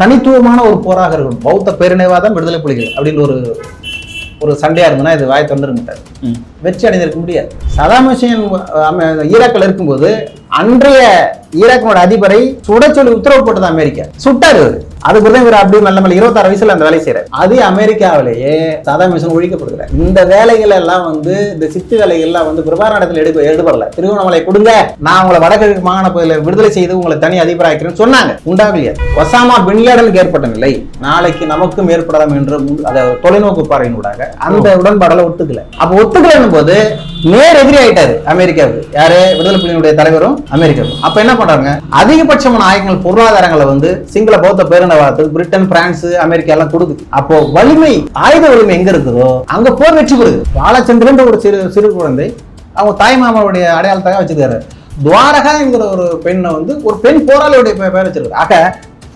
தனித்துவமான ஒரு போராக இருக்கும் பௌத்த பேரினைவாதம் விடுதலை புலிகள் அப்படின்னு ஒரு ஒரு சண்டையா இருந்ததுன்னா இது வாய் தொண்டிருக்க மாட்டார். வெற்றி அடைந்திருக்க முடியாது. சதாம் ஹுசேன் ஈராக்கில் இருக்கும்போது அன்றைய ஈராக்கினோட அதிபரை சுட சொல்லி உத்தரவு போட்டது அமெரிக்கா. சுட்டாரு அதுக்குள்ள இவர் அப்படி மெல்ல மெல்ல இருபத்தாறு வயசுல அந்த வேலை செய்யறாரு அது அமெரிக்காவிலேயே சதாம் மிஷன் ஒழிக்கப்படுகிறார். இந்த வேலைகள் எல்லாம் வந்து இந்த சித்து வேலைகள் எல்லாம் வந்து பிரபாரணத்தில் எடுக்க எடுபடல. திருவண்ணாமலை கொடுங்க நான் உங்களை வடகிழக்கு மாகாண பகுதியில் விடுதலை செய்து உங்களை தனி அதிபராக்கிறேன்னு சொன்னாங்க. உண்டாகலையா. ஒசாமா பின்லேடனுக்கு ஏற்பட்ட நிலை நாளைக்கு நமக்கும் ஏற்படலாம் என்று அதை தொலைநோக்கு பார்வையினூடாக அந்த உடன்பாடலை ஒத்துக்கல. அப்ப ஒத்துக்கலன்னும் போது நேர் எதிரி ஆயிட்டாரு அமெரிக்காவுக்கு. யாரு? விடுதலை புலிகளுடைய தலைவரும் அமெரிக்காவுக்கு. அப்ப என்ன பண்றாங்க அதிகபட்சமான ஆயுதங்கள் பொருளாதாரங்களை வந்து சிங்கள பௌத்த பேரினவாதத்துக்கு பிரிட்டன் பிரான்ஸ் அமெரிக்கா எல்லாம் கொடுக்குது. அப்போ வலிமை ஆயுத வலிமை எங்க இருக்குதோ அங்க போர் வெற்றி பெறுது. பாலச்சந்திரன் ஒரு சிறு சிறு குழந்தை அவங்க தாய் மாமாவுடைய அடையாளத்தாக வச்சிருக்காரு. துவாரகாங்கிற ஒரு பெண்ணை வந்து ஒரு பெண் போராளியுடைய பேர் வச்சிருக்காரு. ஆக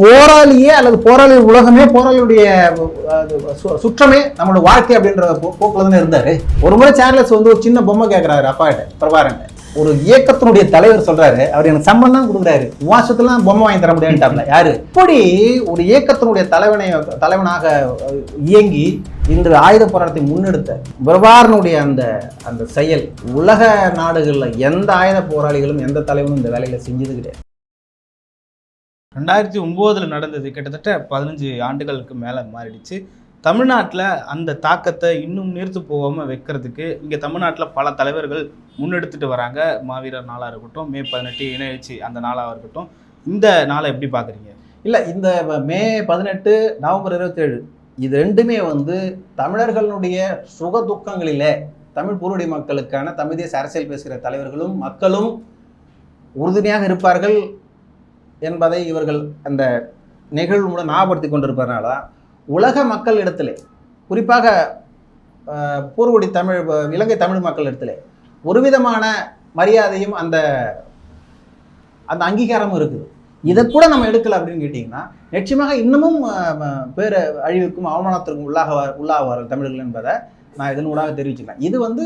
போராளியே அல்லது போராளி உலகமே போராளியுடைய சு- சுற்றமே நம்மளோட வாழ்க்கை அப்படின்ற போ- போக்குல தானே இருந்தாரு. ஒரு முறை சார்லஸ் வந்து ஒரு சின்ன பொம்மை கேட்கிறாரு அப்பா கிட்ட பிரபாரன் ஒரு இயக்கத்தினுடைய தலைவர் சொல்றாரு அவர் எனக்கு சம்பளம் தான் கொடுக்குறாரு. மாசத்துலாம் பொம்மை வாங்கி தர முடியாதுட்டாப்ல யாரு? இப்படி ஒரு இயக்கத்தினுடைய தலைவனை தலைவனாக இயங்கி இன்று ஆயுத போராட்டத்தை முன்னெடுத்த பிரபாரனுடைய அந்த அந்த செயல் உலக நாடுகளில் எந்த ஆயுத போராளிகளும் எந்த தலைவனும் இந்த வேலையில செஞ்சது கிடையாது. ரெண்டாயிரத்தி ஒம்போதில் நடந்தது கிட்டத்தட்ட பதினஞ்சு ஆண்டுகளுக்கு மேலே மாறிடுச்சு. தமிழ்நாட்டில் அந்த தாக்கத்தை இன்னும் நீர்த்து போகாமல் வைக்கிறதுக்கு இங்கே தமிழ்நாட்டில் பல தலைவர்கள் முன்னெடுத்துட்டு வராங்க. மாவீரர் நாளாக இருக்கட்டும் மே பதினெட்டு இணையச்சி அந்த நாளாக இருக்கட்டும். இந்த நாளை எப்படி பார்க்குறீங்க இல்லை இந்த மே பதினெட்டு நவம்பர் இருபத்தேழு இது ரெண்டுமே வந்து தமிழர்களுடைய சுக துக்கங்களிலே தமிழ் பூர்வடி மக்களுக்கான தமிழ் தேச அரசியல் பேசுகிற தலைவர்களும் மக்களும் உறுதுணையாக இருப்பார்கள். என்பதை இவர்கள் அந்த நிகழ்வு மூலம் ஞாபகப்படுத்தி கொண்டிருப்பதனால உலக மக்கள் இடத்திலே குறிப்பாக பூர்வடி தமிழ் இலங்கை தமிழ் மக்கள் இடத்திலே ஒரு விதமான மரியாதையும் அந்த அந்த அங்கீகாரமும் இருக்குது. இதை கூட நம்ம எடுக்கல அப்படின்னு கேட்டிங்கன்னா நிச்சயமாக இன்னமும் பேர அழிவுக்கும் அவமானத்திற்கும் உள்ளாக உள்ளாவார்கள் தமிழர்கள் என்பதை நான் இதன் ஊடாக தெரிவிச்சுக்கிறேன். இது வந்து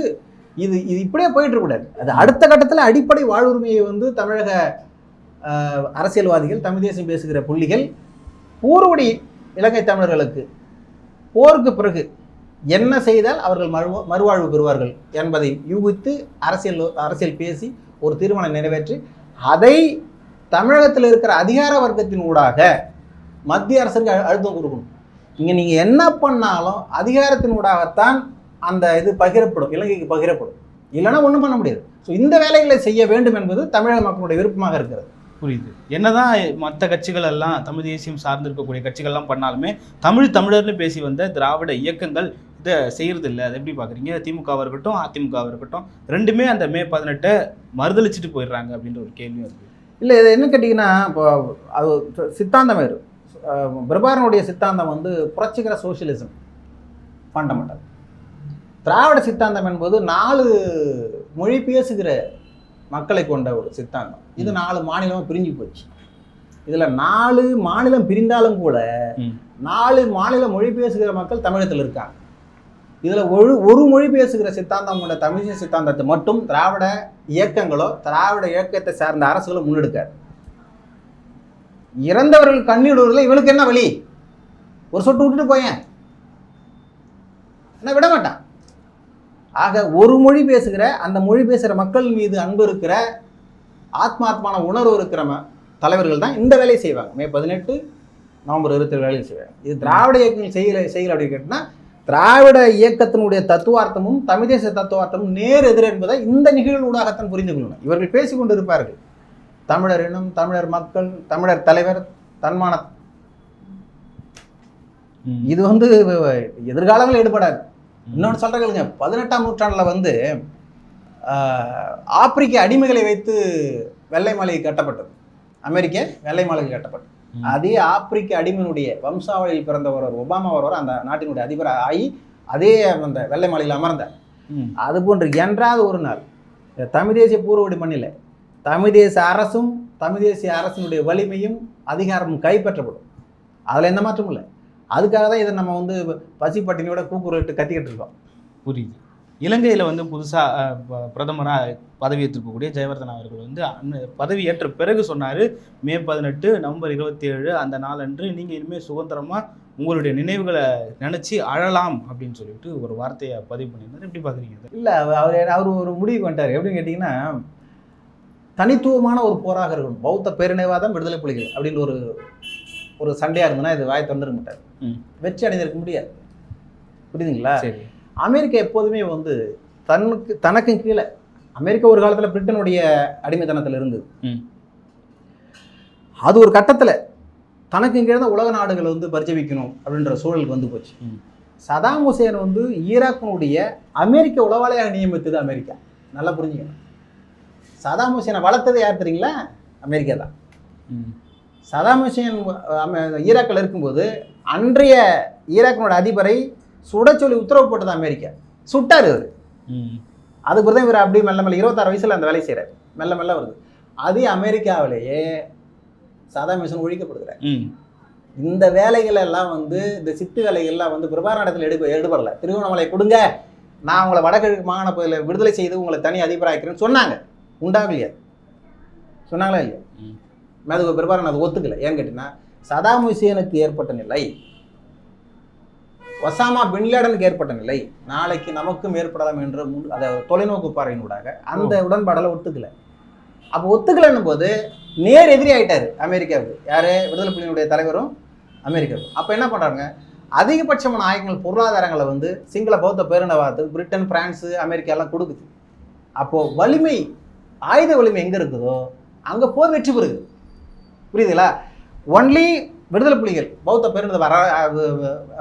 இது இது இப்படியே போயிட்டு இருக்கக்கூடாது அது அடுத்த கட்டத்தில் அடிப்படை வாழ்வுரிமையை வந்து தமிழக அரசியல்வாதிகள் தமிழ் தேசம் பேசுகிற புள்ளிகள் பூர்வடி இலங்கை தமிழர்களுக்கு போருக்கு பிறகு என்ன செய்தால் அவர்கள் மறு மறுவாழ்வு பெறுவார்கள் என்பதை யூகித்து அரசியல் அரசியல் பேசி ஒரு தீர்மானம் நிறைவேற்றி அதை தமிழகத்தில் இருக்கிற அதிகார வர்க்கத்தின் ஊடாக மத்திய அரசுக்கு அழு- அழுத்தம் கொடுக்கணும். இங்கே நீங்கள் என்ன பண்ணாலும் அதிகாரத்தின் ஊடாகத்தான் அந்த இது பகிரப்படும் இலங்கைக்கு பகிரப்படும். இல்லைன்னா ஒன்றும் பண்ண முடியாது. ஸோ இந்த வேலைகளை செய்ய வேண்டும் என்பது தமிழக மக்களுடைய விருப்பமாக இருக்கிறது. புரியுது. என்னதான் மற்ற கட்சிகள் எல்லாம் தமிழ் தேசியம் சார்ந்திருக்கக்கூடிய கட்சிகள்லாம் பண்ணாலுமே தமிழ் தமிழர்னு பேசி வந்த திராவிட இயக்கங்கள் இதை செய்கிறது இல்லை அதை எப்படி பார்க்குறீங்க? திமுகவாக இருக்கட்டும் அதிமுகவாக இருக்கட்டும் ரெண்டுமே அந்த மே பதினெட்டை மறுதளிச்சுட்டு போயிடுறாங்க அப்படின்ற ஒரு கேள்வியும் இருக்குது இல்லை இது என்ன கேட்டிங்கன்னா இப்போ அது சித்தாந்தம் வேறு பிரபாரனுடைய சித்தாந்தம் வந்து புரட்சிகர சோஷியலிசம் ஃபண்டமெண்டல் திராவிட சித்தாந்தம் என்பது நாலு மொழி பேசுகிற மக்களை கொண்ட ஒரு சித்தாந்தம். இது நாலு மாநிலமும் பிரிஞ்சு போச்சு. இதில் நாலு மாநிலம் பிரிந்தாலும் கூட. நாலு மாநில மொழி பேசுகிற மக்கள் தமிழகத்தில் இருக்காங்க. இதில் ஒரு ஒரு மொழி பேசுகிற சித்தாந்தம் கொண்ட தமிழிசை சித்தாந்தத்தை மட்டும் திராவிட இயக்கங்களோ திராவிட இயக்கத்தை சார்ந்த அரசுகளோ முன்னெடுக்காது. இறந்தவர்கள் கண்ணீர் விடுவதில் இவனுக்கு என்ன வழி? ஒரு சொட்டு விட்டுட்டு போயேன். என்ன விட மாட்டான். ஆக ஒரு மொழி பேசுகிற அந்த மொழி பேசுகிற மக்கள் மீது அன்பு இருக்கிற ஆத்மாத்மான உணர்வு இருக்கிற தலைவர்கள் தான் இந்த வேலையை செய்வாங்க. மே பதினெட்டு நவம்பர் இருபத்தி வேலையை செய்வாங்க. இது திராவிட இயக்கங்கள் செய்யல செய்யல அப்படின்னு கேட்டினா திராவிட இயக்கத்தினுடைய தத்துவார்த்தமும் தமிழ் தேச தத்துவார்த்தமும் நேர் எதிர் என்பதை இந்த நிகழ்வுடாகத்தான் புரிந்து கொள்ளணும் இவர்கள் பேசிக் கொண்டிருப்பார்கள். தமிழர் இனம் தமிழர் மக்கள் தமிழர் தலைவர் தன்மான. இது வந்து எதிர்காலங்களில் ஈடுபடாது. இன்னொன்று சொல்கிறேங்க பதினெட்டாம் நூற்றாண்டில் வந்து ஆப்பிரிக்க அடிமைகளை வைத்து வெள்ளை மாளிகை கட்டப்பட்டது. அமெரிக்க வெள்ளை மாளிகை கட்டப்பட்டது. அதே ஆப்பிரிக்க அடிமையினுடைய வம்சாவளியில் பிறந்த ஒருவர் ஒபாமா ஒருவர் அந்த நாட்டினுடைய அதிபர் ஆகி அதே அந்த வெள்ளை மாளிகையில் அமர்ந்தார். அது போன்று என்றாவது ஒரு நாள் தமிழ் தேசிய பூர்வடி மண்ணில் தமிழ் தேசிய அரசும் தமிழ் தேசிய அரசினுடைய வலிமையும் அதிகாரமும் கைப்பற்றப்படும். அதில் எந்த மாற்றமும் இல்லை. அதுக்காக தான் இதை நம்ம வந்து பசி பட்டினியோட கூக்குரலிட்டு கத்திக்கிட்டு இருக்கோம். புரியுது. இலங்கையில் வந்து புதுசாக பிரதமராக பதவியேற்றிருக்கக்கூடிய ஜெயவர்தனா அவர்கள் வந்து பதவி ஏற்ற பிறகு சொன்னார் மே பதினெட்டு நவம்பர் இருபத்தி ஏழு அந்த நாளன்று நீங்கள் இனிமேல் சுதந்திரமாக உங்களுடைய நினைவுகளை நினச்சி அழலாம் அப்படின்னு சொல்லிட்டு ஒரு வார்த்தையை பதிவு பண்ணியிருந்தார். எப்படி பார்க்குறீங்க? இல்லை அவர் அவர் ஒரு முடிவுக்கு வந்துட்டார் எப்படின்னு கேட்டிங்கன்னா தனித்துவமான ஒரு போராக இருக்கணும். பௌத்த பேரினைவாதம் விடுதலை புலிகள் அப்படின்னு ஒரு ஒரு சண்டையாக இருந்ததுன்னா இது வாய் திறந்துருக்க மாட்டார். வெற்றி அடைந்திருக்க முடியாது. புரியுதுங்களா? சரி. அமெரிக்கா எப்போதுமே வந்து தனக்கு தனக்கும் கீழே அமெரிக்கா ஒரு காலத்தில் பிரிட்டனுடைய அடிமைத்தனத்தில் இருந்தது. அது ஒரு கட்டத்தில் தனக்கும் கீழே தான் உலக நாடுகளை வந்து பரிச்சவிக்கணும் அப்படின்ற சூழலுக்கு வந்து போச்சு. சதாம் ஹுசேன் வந்து ஈராக்கினுடைய அமெரிக்க உளவாளியாக நியமித்தது அமெரிக்கா. நல்லா புரிஞ்சுக்கணும். சதாம் ஹுசேனை வளர்த்தது யார் தெரியுங்களா? அமெரிக்கா தான். ம். சதாம் ஹுசேன் ஈராக்கில் இருக்கும்போது அன்றைய ஈராக்கினோட அதிபரை சுட சொல்லி உத்தரவு போட்டது அமெரிக்கா. சுட்டார் அவர் அதுக்கு தான் இவர் அப்படியே மெல்ல மெல்ல இருபத்தாறு வயசில் அந்த வேலையை செய்கிறார் மெல்ல மெல்ல வருது. அதே அமெரிக்காவிலேயே சதாம் ஹுசேன் ஒழிக்கப்படுகிறார். இந்த வேலைகள் எல்லாம் வந்து இந்த சித்து வேலைகள்லாம் வந்து பிரபார இடத்துல எடுக்க எடுபடல. திருவண்ணாமலை கொடுங்க. நான் உங்களை வடகிழக்கு மாகாண பகுதியில் விடுதலை செய்து உங்களை தனி அதிபராக்கிறேன்னு சொன்னாங்க. உண்டாகலையா? சொன்னாங்களா இல்லையா. மேதுக பிரபாரன் அதை ஒத்துக்கல. ஏன்னு கேட்டீங்கன்னா சதாம் ஹுசேனுக்கு ஏற்பட்ட நிலை ஒசாமா பின்லேடனுக்கு ஏற்பட்ட நிலை நாளைக்கு நமக்கும் ஏற்படலாம் என்ற முன் அதை தொலைநோக்கு பார்வையினூடாக அந்த உடன்பாடெல்லாம் ஒத்துக்கல. அப்போ ஒத்துக்கலன்னும் போது நேர் எதிரி ஆயிட்டாரு அமெரிக்காவுக்கு. யாரு? விடுதலை புலிகளுடைய தலைவரும் அமெரிக்காவுக்கு. அப்போ என்ன பண்றாங்க அதிகபட்சமான ஆயுதங்கள் பொருளாதாரங்களை வந்து சிங்கள பௌத்த பேரினவாதத்துக்கு பிரிட்டன் பிரான்ஸ் அமெரிக்கா எல்லாம் கொடுக்குது. அப்போ வலிமை ஆயுத வலிமை எங்க இருக்குதோ அங்க போர் வெற்றி பெறுது. புரியுதுங்களா? ஒன்லி விடுதலை புலிகள் பௌத்த பேரினத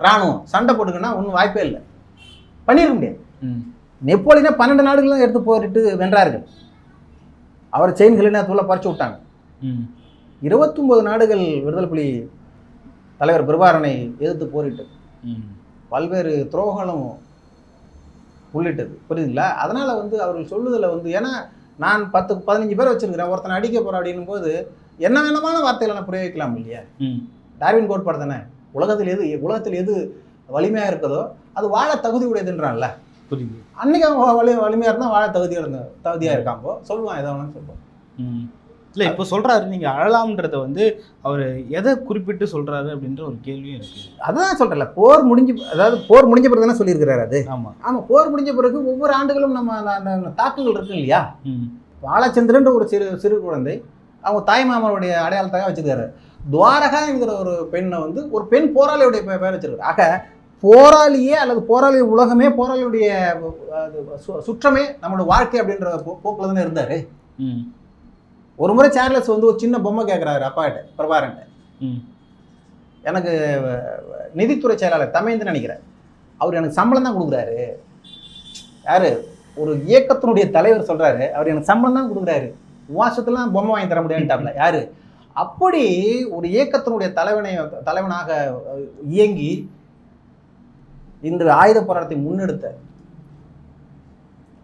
ராணுவம். சண்டை போட்டுக்குன்னா ஒன்றும் வாய்ப்பே இல்லை. பண்ணிருக்க முடியாது. நெப்போலியனை பன்னெண்டு நாடுகளும் எடுத்து போரிட்டு வென்றார்கள். அவர் செயின் ஹெலினாத்துள்ள பறிச்சு விட்டாங்க. ம். இருபத்தொன்பது நாடுகள் விடுதலை புலி தலைவர் பிரபாரனை எதிர்த்து போரிட்டு. பல்வேறு துரோகங்களும் உள்ளிட்டது. புரியுதுங்களா? அதனால வந்து அவர்கள் சொல்லுதல வந்து ஏன்னா நான் பத்து பதினஞ்சு பேர் வச்சிருக்கிறேன். ஒருத்தனை அடிக்க போறேன் அப்படின்னும் போது என்ன வேணமான வார்த்தைகளை நான் பிரயோகிக்கலாம் இல்லையா? ம். டார்வின் கோட்பாடு தானே? உலகத்தில் எது உலகத்தில் எது வலிமையாக இருக்குதோ அது வாழ தகுதி உடையதுன்றான்ல புரியுது. அன்னைக்கு அவன் வலி வலிமையாக இருந்தால் வாழ தகுதியாக இருந்த தகுதியாக இருக்காம்போ சொல்லுவான் எதை வேணாலும் சொல்லுவான். ம். இல்லை இப்போ சொல்றாரு நீங்க அழலாம்ன்றத வந்து அவர் எதை குறிப்பிட்டு சொல்றாரு அப்படின்ற ஒரு கேள்வியும் இருக்கு. அதுதான் சொல்கிறேன்ல போர் முடிஞ்சு அதாவது போர் முடிஞ்ச பிறகு தானே சொல்லியிருக்கிறாரு அது. ஆமா. ஆமாம் போர் முடிஞ்ச பிறகு ஒவ்வொரு ஆண்டுகளும் நம்ம அந்த- தாக்குகள் இருக்கு இல்லையா? பாலச்சந்திரன்ற ஒரு சிறு சிறு குழந்தை அவங்க தாய் மாமனுடைய அடையாளத்தாக வச்சிருக்காரு. துவாரகாங்கிற ஒரு பெண்ணை வந்து ஒரு பெண் போராளியுடைய பெ- பெயர் வச்சிருக்காரு. ஆக போராளியே அல்லது போராளி உலகமே போராளியுடைய சுற்றமே நம்மளோட வாழ்க்கை அப்படின்ற போ- போக்குல தானே இருந்தாரு. ம். ஒரு முறை சார்லஸ் வந்து ஒரு சின்ன பொம்மை கேட்குறாரு அப்பாட்ட பிரபாரன் ம். எனக்கு நிதித்துறை செயலாளர் தமைந்து நினைக்கிறேன் அவர் எனக்கு சம்பளம் தான் கொடுக்குறாரு. யாரு? ஒரு இயக்கத்தினுடைய தலைவர் சொல்றாரு. அவர் எனக்கு சம்பளம் தான் கொடுக்குறாரு. உவாசத்துலாம் பொம்மை வாங்கி தர முடியாதுட்டாப்ல யாரு? அப்படி ஒரு இயக்கத்தினுடைய தலைவனை தலைவனாக இயங்கி இந்த ஆயுத போராட்டத்தை முன்னெடுத்த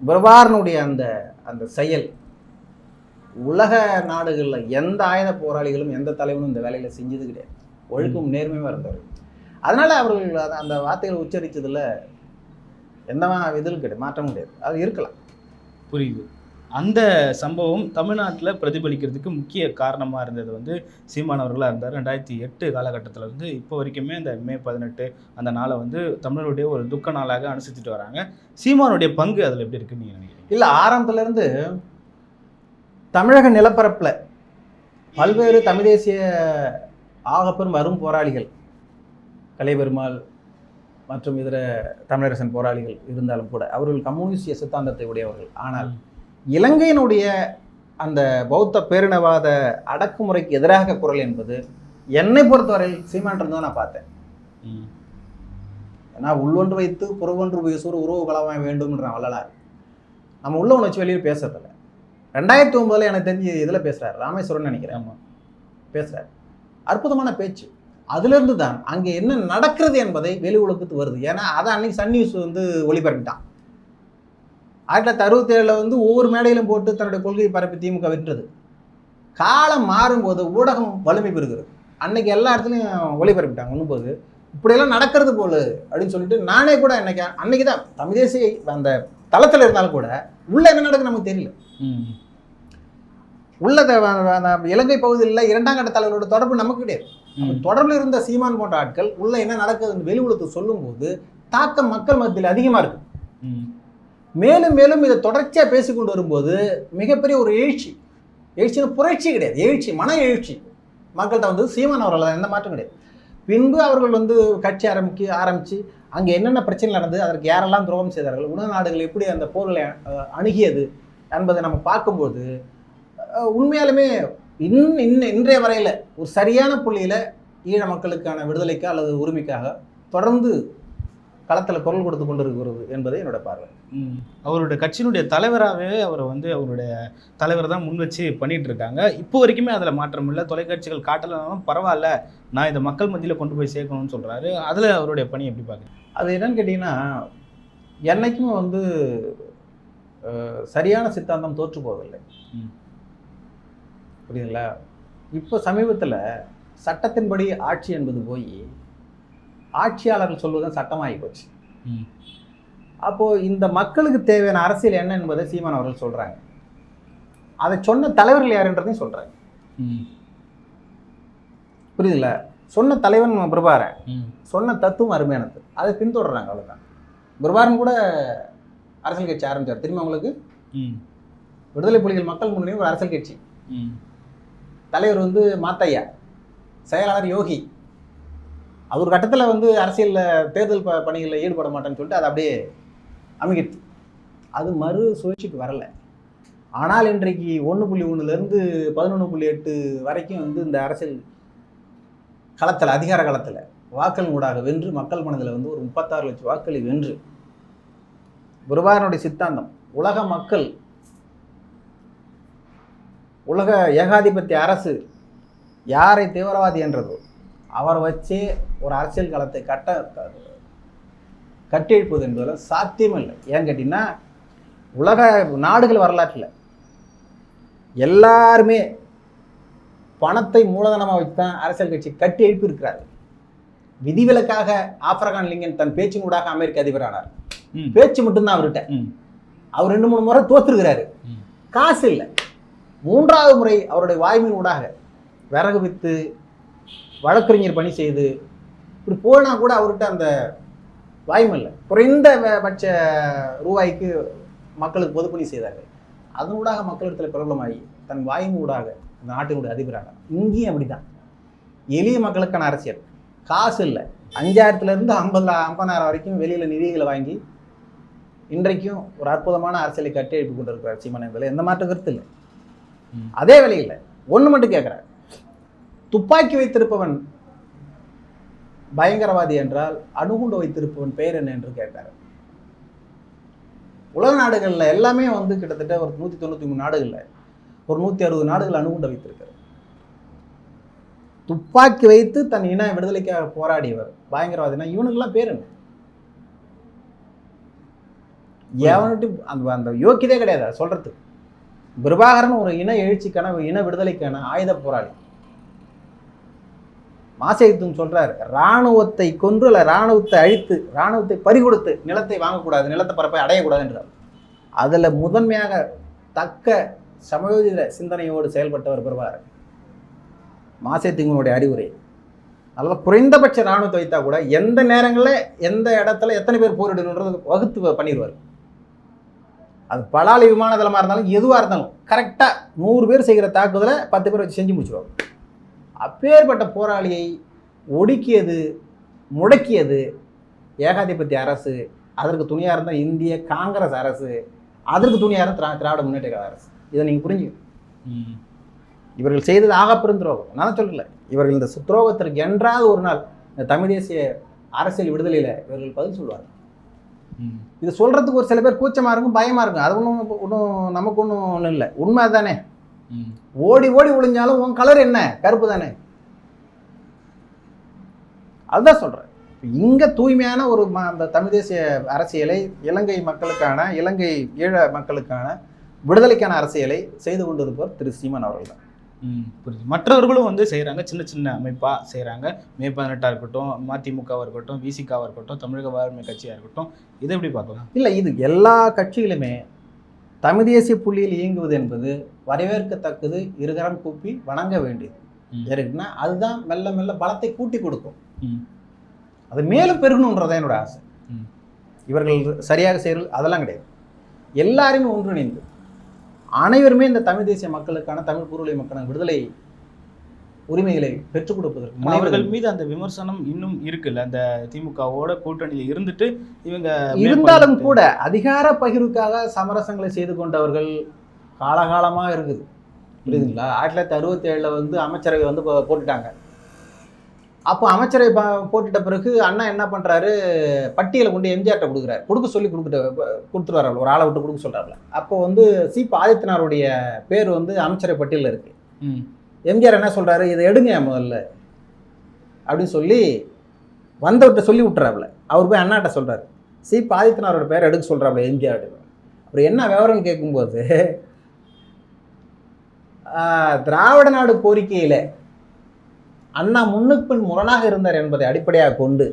பிரபாரனுடைய அந்த அந்த செயல் உலக நாடுகளில் எந்த ஆயுத போராளிகளும் எந்த தலைவனும் இந்த வேலையில செஞ்சது கிடையாது. ஒழுக்கம் நேர்மையாக இருந்தவர் அதனால அவர்கள் அந்த- வார்த்தைகளை உச்சரித்ததுல எந்த இதிலும் கிடையாது மாற்றம் கிடையாது. அது இருக்கலாம். புரியுது. அந்த சம்பவம் தமிழ்நாட்டில் பிரதிபலிக்கிறதுக்கு முக்கிய காரணமாக இருந்தது வந்து சீமான் அவர்களாக இருந்தார். ரெண்டாயிரத்தி எட்டு காலகட்டத்தில் இருந்து இப்போ வரைக்குமே இந்த மே பதினெட்டு அந்த நாளை வந்து தமிழருடைய ஒரு துக்க நாளாக அனுசரிச்சுட்டு வராங்க. சீமானுடைய பங்கு அதில் எப்படி இருக்குன்னு நீங்கள் நினைக்கிறீங்க? இல்லை ஆரம்பத்துல இருந்து தமிழக நிலப்பரப்பில் பல்வேறு தமிழ் தேசிய ஆகப்பெரும் வரும் போராளிகள் கலைபெருமாள் மற்றும் இதர தமிழரசன் போராளிகள் இருந்தாலும் கூட அவர்கள் கம்யூனிஸ்டிய சித்தாந்தத்தை உடையவர்கள். ஆனால் இலங்கையினுடைய அந்த பௌத்த பேரினவாத அடக்குமுறைக்கு எதிராக குரல் என்பது என்னை பொறுத்தவரையில் சீமான் தான் நான் பார்த்தேன். ஏன்னா உள்ளொன்று வைத்து புறவொன்று பேசுவோர் உறவு கலவாய வேண்டும்ன்ற வள்ளலார். நம்ம உள்ள ஒன்று வச்சு வெளியே பேசுறதில்ல ரெண்டாயிரத்தி ஒன்பதுல எனக்கு தெரிஞ்சு இதில் பேசுறாரு ராமேஸ்வரன் நினைக்கிறேன். ஆமாம் பேசுறாரு. அற்புதமான பேச்சு. அதிலிருந்து தான் அங்கே என்ன நடக்கிறது என்பதை வெளி உலகத்துக்கு வருது. ஏன்னா அதை அன்னைக்கு சன் நியூஸ் வந்து ஒளிபரப்பிட்டான். ஆயிரத்தி தொள்ளாயிரத்தி அறுபத்தி ஏழில் வந்து ஒவ்வொரு மேடையிலும் போட்டு தன்னுடைய கொள்கையை பரப்பி திமுக வென்றது காலம் மாறும்போது ஊடகம் வலிமை பெறுகிறது அன்னைக்கு எல்லா இடத்துலையும் ஒளிபரப்பிட்டாங்க ஒன்றும் இப்படியெல்லாம் நடக்கிறது போல அப்படின்னு சொல்லிட்டு நானே கூட இன்னைக்கு அன்னைக்கு தான் தமிழ் தேசிய அந்த தளத்துல இருந்தாலும் கூட உள்ள என்ன நடக்குது நமக்கு தெரியல. உள்ள இலங்கை பகுதியில் இரண்டாம் கட்ட தலைவரோட தொடர்பு நமக்கு கிடையாது. தொடர்பில் இருந்த சீமான் போன்ற ஆட்கள் உள்ள என்ன நடக்குதுன்னு வெளி உலகத்துக்கு சொல்லும்போது தாக்கம் மக்கள் மத்தியில் அதிகமா இருக்கு. மேலும் மேலும் இதை தொடர்ச்சியாக பேசிக்கொண்டு வரும்போது மிகப்பெரிய ஒரு எழுச்சி. எழுச்சின்னு புரட்சி கிடையாது. எழுச்சி மன எழுச்சி. மக்கள்கிட்ட வந்து சீமான் அவர்கள் எந்த மாற்றம் கிடையாது. பின்பு அவர்கள் வந்து கட்சி ஆரம்பிக்க ஆரம்பித்து அங்கே என்னென்ன பிரச்சனை நடந்தது அதற்கு யாரெல்லாம் துரோகம் செய்தார்கள் உணவு நாடுகள் எப்படி அந்த போர்களை அணுகியது என்பதை நம்ம பார்க்கும்போது உண்மையாலுமே இன் இன் இன்றைய வரையில் ஒரு சரியான புள்ளியில் ஈழ மக்களுக்கான விடுதலைக்கு அல்லது உரிமைக்காக தொடர்ந்து களத்தில் குரல் கொடுத்து கொண்டிருக்கிறது என்பது என்னோட பார்வை. அவருடைய கட்சியினுடைய தலைவராகவே அவரை வந்து அவருடைய தலைவர் தான் முன் வச்சு பண்ணிட்டு இருக்காங்க. இப்போ வரைக்குமே அதில் மாற்றம் இல்லை. தொலைக்காட்சிகள் காட்டலனாலும் பரவாயில்ல. நான் இதை மக்கள் மத்தியில் கொண்டு போய் சேர்க்கணும்னு சொல்றாரு. அதில் அவருடைய பணி எப்படி பார்க்குறேன் அது என்னன்னு கேட்டிங்கன்னா என்னைக்குமே வந்து சரியான சித்தாந்தம் தோற்று போவதில்லை. புரியுதுங்களா? இப்போ சமீபத்தில் சட்டத்தின்படி ஆட்சி என்பது போய் ஆட்சியாளர்கள் சொல்வதும் சட்டமாகி போச்சு. அப்போது இந்த மக்களுக்கு தேவையான அரசியல் என்ன என்பதை சீமான் அவர்கள் சொல்கிறாங்க அதை சொன்ன தலைவர்கள் யாருன்றதையும் சொல்கிறாங்க. புரியுதுல்ல சொன்ன தலைவன் பிரபாரன் ம். சொன்ன தத்துவம் அருமையானது அதை பின்தொடர்றாங்க அவ்வளோதான் பிரபாரன் கூட அரசியல் கட்சி ஆரம்பிச்சார் திரும்ப உங்களுக்கு ம். விடுதலை புலிகள் மக்கள் முன்னணி ஒரு அரசியல் கட்சி. தலைவர் வந்து மாத்தையா செயலாளர் யோகி அவர் ஒரு கட்டத்தில் வந்து அரசியலில் தேர்தல் ப பணிகளில் ஈடுபட மாட்டேன்னு சொல்லிட்டு அதை அப்படியே அமைகிடுச்சு அது மறு சுழற்சிக்கு வரலை. ஆனால் இன்றைக்கு ஒன்று புள்ளி ஒன்றுலேருந்து பதினொன்று புள்ளி எட்டு வரைக்கும் வந்து இந்த அரசியல் களத்தில் அதிகார களத்தில் வாக்கள் ஊடாக வென்று மக்கள் மனதில் வந்து ஒரு முப்பத்தாறு லட்சம் வாக்களை வென்று குருவாரனுடைய சித்தாந்தம் உலக மக்கள் உலக ஏகாதிபத்திய அரசு யாரை தீவிரவாதி என்றதோ அவரை வச்சே ஒரு அரசியல் களத்தை கட்ட கட்டியெழுப்பது என்பதில் சாத்தியமில்லை ஏன் கேட்டிங்கன்னா உலக நாடுகள் வரலாற்றில் எல்லாருமே பணத்தை மூலதனமாக வச்சு தான் அரசியல் கட்சி கட்டி எழுப்பி இருக்கிறார்கள் விதிவிலக்காக ஆப்ரகான் லிங்கன் தன் பேச்சினூடாக அமெரிக்க அதிபரானார். பேச்சு மட்டும்தான் அவர்கிட்ட. அவர் ரெண்டு மூணு முறை தோத்துருக்கிறாரு. காசு இல்லை மூன்றாவது முறை அவருடைய வாய்மையின் ஊடாக விறகு வித்து வழக்கறிஞர் பணி செய்து இப்படி போனா கூட அவர்கிட்ட அந்த வாய்மை இல்லை. குறைந்த பட்ச ரூபாய்க்கு மக்களுக்கு பொதுப்பணி செய்தார்கள். அதனூடாக மக்களிடத்தில் பிரபலமாகி தன் வாய்மை ஊடாக இந்த நாட்டினுடைய அதிபராக. இங்கேயும் அப்படிதான் எளிய மக்களுக்கான அரசியல். காசு இல்லை. அஞ்சாயிரத்துல இருந்து ஐம்பது ஐம்பதாயிரம் வரைக்கும் வெளியில நிதிகளை வாங்கி இன்றைக்கும் ஒரு அற்புதமான அரசியலை கட்டி எழுப்பி கொண்டிருக்கிறார் சீமான் என்பதில் எந்த மாற்று கருத்து இல்லை. அதே வேலையில் ஒன்று மட்டும் கேட்குறார். துப்பாக்கி வைத்திருப்பவன் பயங்கரவாதி என்றால் அணுகுண்டு வைத்திருப்பவன் பெயர் என்ன என்று கேட்டார். உலக நாடுகளில் எல்லாமே வந்து கிட்டத்தட்ட ஒரு நூற்றி தொண்ணூற்றி மூணு நாடுகளில் ஒரு நூற்றி அறுபது நாடுகள் அணுகுண்டை வைத்திருக்கிறார் துப்பாக்கி வைத்து தன் இன விடுதலைக்காக போராடியவர் பயங்கரவாதினா இவனுக்கெல்லாம் பேர் என்ன? எவனுட்டு அந்த அந்த யோக்கியதே கிடையாது அதை சொல்றதுக்கு. பிரபாகரன் ஒரு இன எழுச்சிக்கான இன விடுதலைக்கான ஆயுத போராளி. மாசேத்தும் சொல்கிறார் ராணுவத்தை கொன்று இல்லை ராணுவத்தை அழித்து ராணுவத்தை பறிகொடுத்து நிலத்தை வாங்கக்கூடாது நிலத்தை பரப்பை அடையக்கூடாதுன்றார். அதில் முதன்மையாக தக்க சமயோஜித சிந்தனையோடு செயல்பட்டவர் பெறுவார். மாசேத்திங்கனுடைய அறிவுரை. அதனால குறைந்தபட்ச ராணுவத்தை வைத்தா கூட எந்த நேரங்களில் எந்த இடத்துல எத்தனை பேர் போரிடணுன்றது வகுத்து பண்ணிடுவார். அது பலாளி விமான தளமாக இருந்தாலும் எதுவாக இருந்தாலும் கரெக்டாக நூறு பேர் செய்கிற தாக்குதலை பத்து பேர் வச்சு செஞ்சு முடிச்சிடுவாங்க அப்பேற்பட்ட போராளியை ஒடுக்கியது முடக்கியது ஏகாதிபத்திய அரசு அதற்கு துணியாக இருந்த இந்திய காங்கிரஸ் அரசு அதற்கு துணியாக இருந்த திரா திராவிட முன்னேற்ற கழக அரசு. இதை நீங்கள் புரிஞ்சுக்கணும். இவர்கள் செய்தது ஆகப்பெரும் துரோகம். நான் சொல்லல. இவர்கள் இந்த துரோகத்திற்கு என்றாவது ஒரு நாள் இந்த தமிழ் தேசிய அரசியல் விடுதலையில் இவர்கள் பதில் சொல்வார்கள். இது சொல்றதுக்கு ஒரு சில பேர் கூச்சமா இருக்கும் பயமா இருக்கும். அது ஒன்றும் ஒன்றும் நமக்கு ஒன்றும் ஒன்றும் இல்லை. உண்மை தானே. ஓடி ஓடி ஒளிஞ்சாலும் உன் கலர் என்ன? கருப்பு தானே அதுதான் சொல்றேன். இங்க தூய்மையான ஒரு ம- அந்த தமிழ் தேசிய அரசியலை இலங்கை மக்களுக்கான இலங்கை ஈழ மக்களுக்கான விடுதலைக்கான அரசியலை செய்து கொண்டிருப்பவர் திரு சீமான் அவர்கள் தான் ம் புரியுது. மற்றவர்களும் வந்து செய்கிறாங்க சின்ன சின்ன அமைப்பாக செய்கிறாங்க மே பதினெட்டாக இருக்கட்டும் மதிமுகவாக இருக்கட்டும் விசிகாவாக இருக்கட்டும் தமிழக வாழ்மை கட்சியாக இருக்கட்டும் இதை எப்படி பார்க்கலாம்? இல்லை இது எல்லா கட்சிகளுமே தமிழ் தேசிய புள்ளியில் இயங்குவது என்பது வரவேற்கத்தக்கது இருகரம் கூப்பி வணங்க வேண்டியது. ம். எதுக்குன்னா அதுதான் மெல்ல மெல்ல பலத்தை கூட்டி கொடுக்கும். அது மேலும் பெருகணுன்றதான் என்னோட ஆசை. இவர்கள் சரியாக செய்கிறது அதெல்லாம் கிடையாது. எல்லாருமே ஒன்றிணைந்து அனைவருமே இந்த தமிழ் தேசிய மக்களுக்கான தமிழ் பொருளை மக்களுக்கான விடுதலை உரிமைகளை பெற்றுக் கொடுப்பதற்கு அவர்கள் மீது அந்த விமர்சனம் இன்னும் இருக்குல்ல? அந்த திமுகவோட கூட்டணியில் இருந்துட்டு இவங்க இருந்தாலும் கூட அதிகார பகிர்வுக்காக சமரசங்களை செய்து கொண்டவர்கள் காலகாலமா இருக்குது. புரியுதுங்களா? ஆயிரத்தி தொள்ளாயிரத்தி அறுபத்தி ஏழுல வந்து அமைச்சரவை வந்து போட்டுட்டாங்க. அப்போ அமைச்சரவை ப- போட்டுட்ட பிறகு அண்ணா என்ன பண்றாரு? பட்டியலை கொண்டு எம்ஜிஆர்ட்ட கொடுக்குறாரு. கொடுக்க சொல்லி கொடுத்துட்டு கொடுத்துருவாரு ஒரு ஆளை விட்டு கொடுக்க சொல்றாருல. அப்போ வந்து சி. ப. ஆதித்தனாருடைய பேர் வந்து அமைச்சரவை பட்டியலில் இருக்கு. ம். எம்ஜிஆர் என்ன சொல்றாரு? இதை எடுங்க முதல்ல. அப்படின்னு சொல்லி வந்தவர்கிட்ட சொல்லி விட்டுறாப்புல. அவர் போய் அண்ணாட்ட சொல்றாரு. சி பாதித்தனாரோட பேரை எடுக்க சொல்றாப்புல எம்ஜிஆர். அப்புறம் என்ன விவரம் கேட்கும்போது திராவிட நாடு கோரிக்கையில அண்ணா முன்னுக்கு பின் முரணாக இருந்தார் என்பதை அடிப்படையாக கொண்டு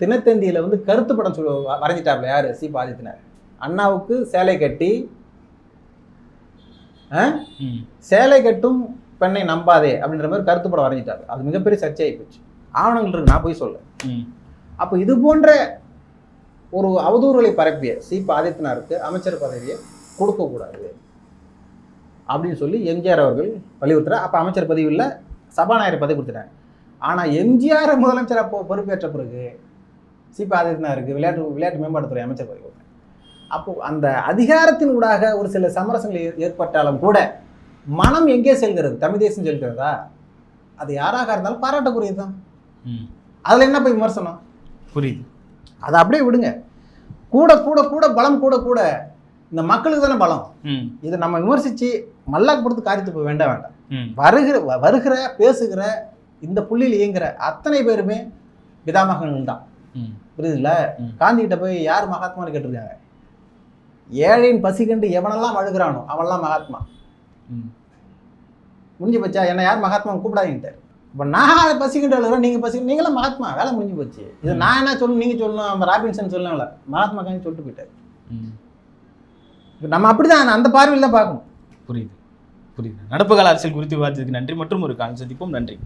தினத்தந்தியில வந்து கருத்து படம் சொல்லி வரைஞ்சிட்டாப்புல யாரு? சி பாதித்தினார். அண்ணாவுக்கு சேலை கட்டி சேலை கட்டும் பெண்ணை நம்பாதே அப்படின்ற மாதிரி கருத்து படம் வரைஞ்சிட்டாரு. அது மிகப்பெரிய சர்ச்சையாகி போச்சு. ஆவணங்கள் இருக்கு நான் போய் சொல்ல அப்போ இது போன்ற ஒரு அவதூறுகளை பரப்பிய சி ப. ஆதித்தனாருக்கு அமைச்சர் பதவியை கொடுக்கக்கூடாது அப்படின்னு சொல்லி எம்ஜிஆர் அவர்கள் வலியுறுத்துற அப்போ அமைச்சர் பதவி இல்லை சபாநாயகர் பதவி கொடுத்துட்டாங்க ஆனால் எம்ஜிஆர் முதலமைச்சர் அப்போ பொறுப்பேற்ற பிறகு சி ப. ஆதித்தனாருக்கு விளையாட்டு விளையாட்டு மேம்பாட்டுத்துறை அமைச்சர் பதவி கொடுத்தாங்க அப்போ அந்த அதிகாரத்தின் ஊடாக ஒரு சில சமரசங்கள் ஏற்பட்டாலும் கூட மனம் எங்கே செல்கிறது? தமிழ் தேசம் செல்கிறதா? அது யாராக இருந்தாலும் பாராட்டக்கூடியது தான் அதில் என்ன போய் விமர்சனம்? புரியுது. அதை அப்படியே விடுங்க. கூட கூட கூட பலம் கூட கூட இந்த மக்களுக்கு தானே பலம். இதை நம்ம விமர்சித்து மல்லாக்கப்படுத்து காரியத்து போய் வேண்டாம். வேண்டாம் வருகிற வருகிற பேசுகிற இந்த புள்ளியில் இயங்குற அத்தனை பேருமே பிதாமகன்கள் தான். புரியுதுல்ல? ம். காந்தி கிட்ட போய் யார் மகாத்மான்னு கேட்டிருக்காங்க? ஏழையின் பசி கண்டு எவனெல்லாம் அழுகிறானோ அவன்லாம் மகாத்மா. முடிஞ்சு போச்சா? என்ன யார் மகாத்மா கூப்பிடாதீங்கிட்ட இப்போ நான் பசிக்கிட்டு அழுகிறேன் நீங்கள் பசி நீங்களாம் மகாத்மா வேலை முடிஞ்சு போச்சு. இது நான் என்ன சொல்லணும் நீங்கள் சொல்லணும் நம்ம ராபின்சன் சொல்லணும்ல. மகாத்மா காந்தி சொல்லிட்டு போயிட்டாரு. நம்ம அப்படிதான் அந்த பார்வையில் தான் பார்க்கணும். புரியுது. புரியுது. நடப்பு கால அரசியல் குறித்து விவாதித்ததுக்கு நன்றி மற்றும் ஒரு காலம் சந்திப்போம். நன்றி.